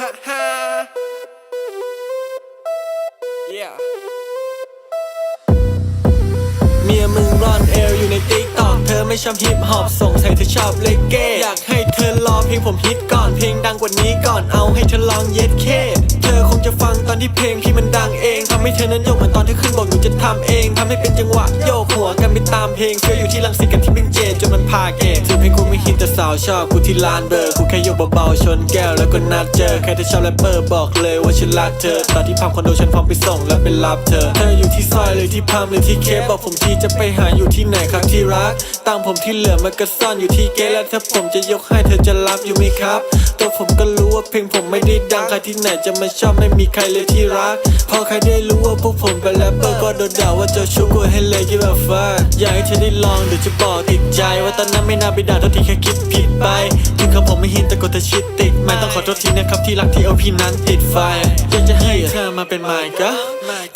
ฮ่าฮ่า yeah เมียมึงร่อนเอลอยู่ในติ๊กตอกเธอไม่ชอบฮิปฮอปสงสัยเธอชอบเลเก้อยากให้เธอรอเพลงผมฮิตก่อนเพลงดังกว่านี้ก่อนเอาให้เธอลองเย็ดเค ที่เพลงที่มันดังเองทำให้เธอนั้นโยกเหมือนตอนที่ขึ้นบอกหนูจะทำเองทำให้เป็นจังหวะโยกหัวกันไปตามเพลงเธออยู่ที่ลังสิตกับที่มึงเจดจนมันพาเกตถึงเพลงกูไม่ฮิตแต่สาวชอบกูที่ลานเบอร์กูแค่โยกเบาๆชนแก้วแล้วก็นัดเจอใครที่ชอบแรปเปอร์บอกเลยว่าฉันรักเธอตอนที่พังคอนโดฉันพร้อมไปส่งแล้วไปรับเธอเธออยู่ที่ซอยหรือที่พัมหรือที่เคปบอกผมทีจะไปหาอยู่ที่ไหนครับที่รักตังผมที่เหลือมันก็ซ่อนอยู่ที่เกและถ้าผมจะยกให้เธอจะรับอยู่ไหมครับตัวผมก็รู้ว่าเพลงผมไม่ได้ดังใครที่ไหนจะมาชอบไม่มีใครเลยที่รัก พอใครได้รู้ว่าพวกผมเป็นแรปเปอร์ก็โดนด่าว่าเจ้าชู้กูให้เลยที่แบบฟ้าอยากให้เธอได้ลองเดี๋ยวจะบอกติดใจ ว่าตอนนั้นไม่น่าไปด่าเท่าที่แค่คิดผิดไปถึงคำผมไม่หินแต่กดเธอชิดติดไม่ต้องขอโทษทีนะครับที่รักที่เอาพี่นั้นติดไฟอยากจะให้เธอมาเป็นไมค์ก็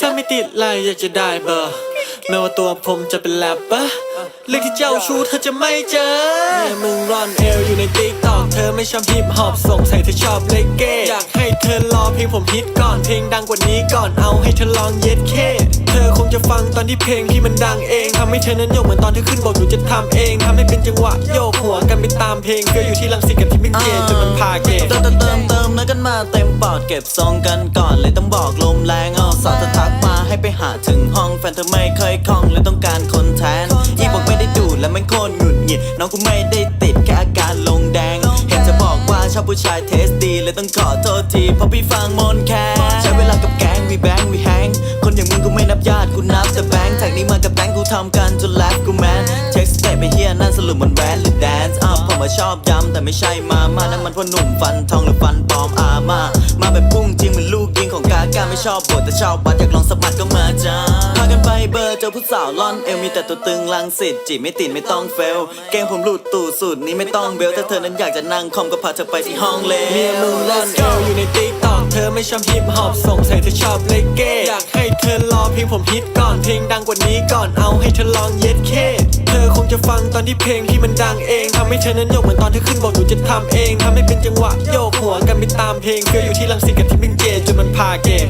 ถ้าไม่ติดไลอยากจะได้เบอร์ แม้ว่าตัวผมจะเป็นแรปเปอร์เรื่องที่เจ้าชู้เธอจะไม่เจอเนี่ยมึงร่อนเอลอยู่ในติ๊กตอก เธอไม่ชอบฮิปฮอปสงสัยเธอชอบเลกเก้อยากให้เธอรอเพลงผมฮิตก่อนเพลงดังกว่านี้ก่อนเอาให้เธอลองเย็ดเคเธอคงจะฟังตอนที่เพลงที่มันดังเองทำให้เธอนั้นโยกเหมือนตอนที่ขึ้นบอกหนูจะทำเองทำให้เป็นจังหวะโยกหัวกันไปตามเพลงเธออยู่ที่ลังสิตกับที่มิกเจจนมันพาเกตเติมเติมเติมเติมแล้วกันมาเต็มปอดเก็บทรงกันก่อนเลยต้องบอกลมแรงเอาสาวเธอทักมาให้ไปหาถึงห้องแฟนเธอไม่เคยคล่องเลยต้องการคนแทนอีบอกไม่ได้ดูดและมันโคตรหงุดหงิดน้องกูไม่ได้ติ ผู้ชายเทสดีเลยต้องขอโทษทีเพราะพี่ฟังมนแค่ใช้เวลากับแก๊งวีแบงวีแฮงคนอย่างมึงกูไม่นับญาติกูนับแต่แบงค์จากนี้มากับแบงค์กูทำกันจนแลบกูแมนเช็คสเตปไปเฮียนั่นสรุปมันแวนหรือแดนซ์อะผมมาชอบย้ำแต่ไม่ใช่มามานั่นมันพ่อหนุ่มฟันทองหรือฟันปลอมอามามาแบบพุ่งจริงเหมือนลูกยิงของกากาไม่ชอบบทแต่ชอบบัดอยากลองสมผัสก็มาจ้าพากันไปเบอร์ จอผู้สาวล่อนเอวมีแต่ตัวตึงลังสิตจีบไม่ติดไม่ต้องเฟลเกมผมหลุดตู่สุดนี้ไม่ต้องเบลถ้าเธอนั้นอยากจะนั่งคอมก็พาเธอไปที่ห้องเลยเมียมึงร่อนเอลอยู่ในติ๊กตอกเธอไม่ชอบฮิปฮอปสงสัยเธอชอบเลกเก้อยากให้เธอรอเพลงผมฮิตก่อนเพลงดังกว่านี้ก่อนเอาให้เธอลองเย็ดเคเธอคงจะฟังตอนที่เพลงที่มันดังเองทำให้เธอนั้นโยกเหมือนตอนที่ขึ้นบอกหนูจะทำเองทำให้เป็นจังหวะโยกหัวกันไปตามเพลงเธออยู่ที่ลังสิตกับที่มิงเจจนมันพาเกต